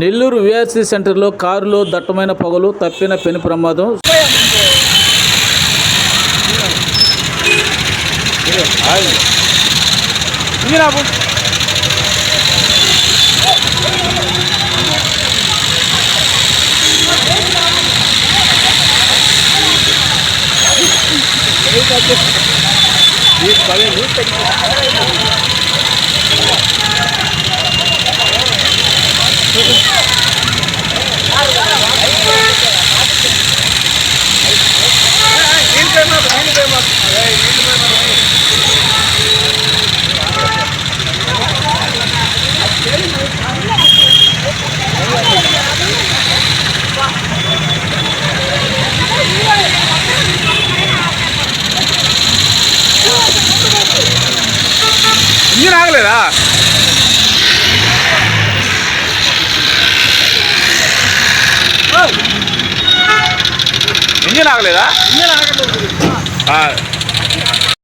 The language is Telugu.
నెల్లూరు విఆర్సీ సెంటర్లో కారులో దట్టమైన పొగలు తప్పిన పెను ప్రమాదం. ఇంజిన్ ఆగలేదా ఇంజిన్ ఆగలేదా ఆ,